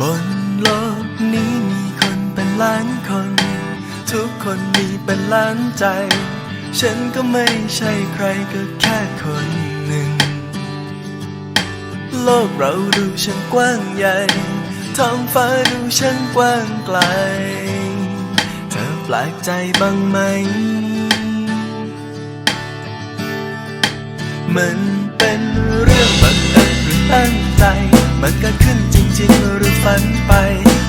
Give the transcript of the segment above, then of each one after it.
บนโลกนี้มีคนเป็นล้านคน ทุกคนมีเป็นล้านใจ ฉันก็ไม่ใช่ใครก็แค่คนหนึ่ง โลกเราดูช่างกว้างใหญ่ท้องฟ้าดูช่างกว้างไกล เธอแปลกใจบ้างไหม มันเป็นเรื่องบังเอิญหรือตั้งใจ มันเกิดขึ้น จริงหรือฝันไป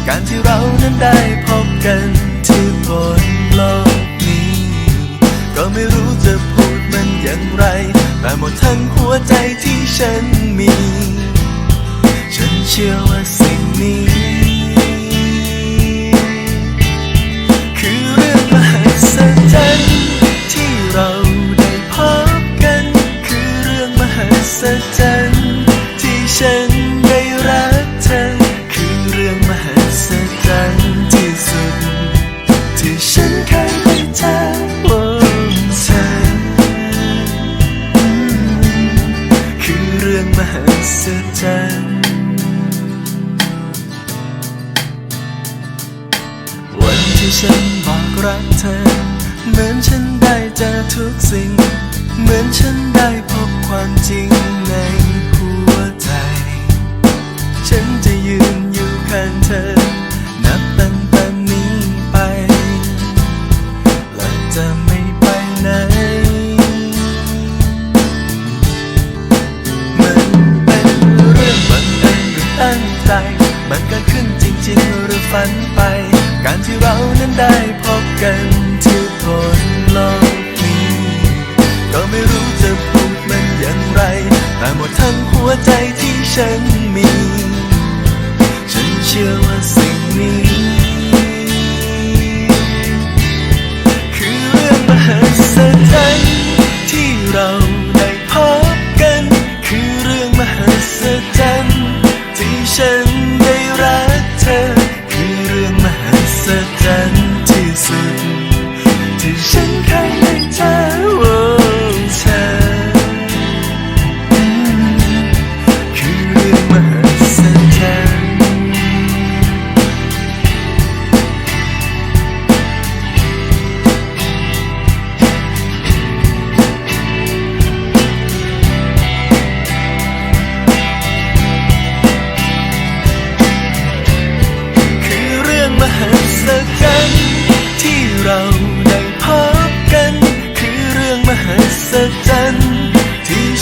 การที่เรานั้นได้พบกันที่บนโลกนี้ ก็ไม่รู้จะพูดมันอย่างไร แต่หมดทั้งหัวใจที่ฉันมี ฉันเชื่อว่าสิ่งนี้ ที่ฉันบอกรักเธอ เหมือนฉันได้เจอทุกสิ่ง เหมือนฉันได้พบความจริงในหัวใจ ฉันจะยืนอยู่ข้างเธอ นับตั้งแต่นี้ไป และจะไม่ไปไหน มันเป็นเรื่องบังเอิญหรือตั้งใจ มันกิดขึ้นจริง ๆ หรือฝันไป การที่เรานั้นได้พบกันที่บนโลกนี้ ก็ไม่รู้จะพูดมันอย่างไร แต่หมดทั้งหัวใจที่ฉันมี ฉันเชื่อว่า ที่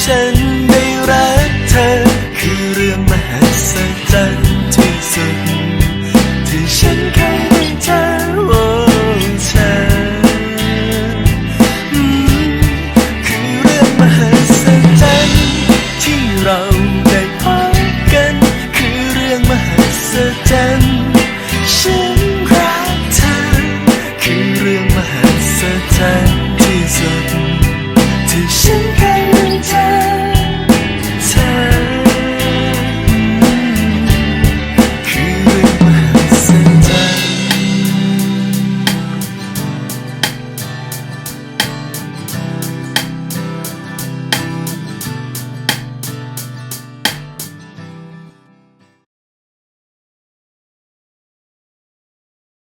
ที่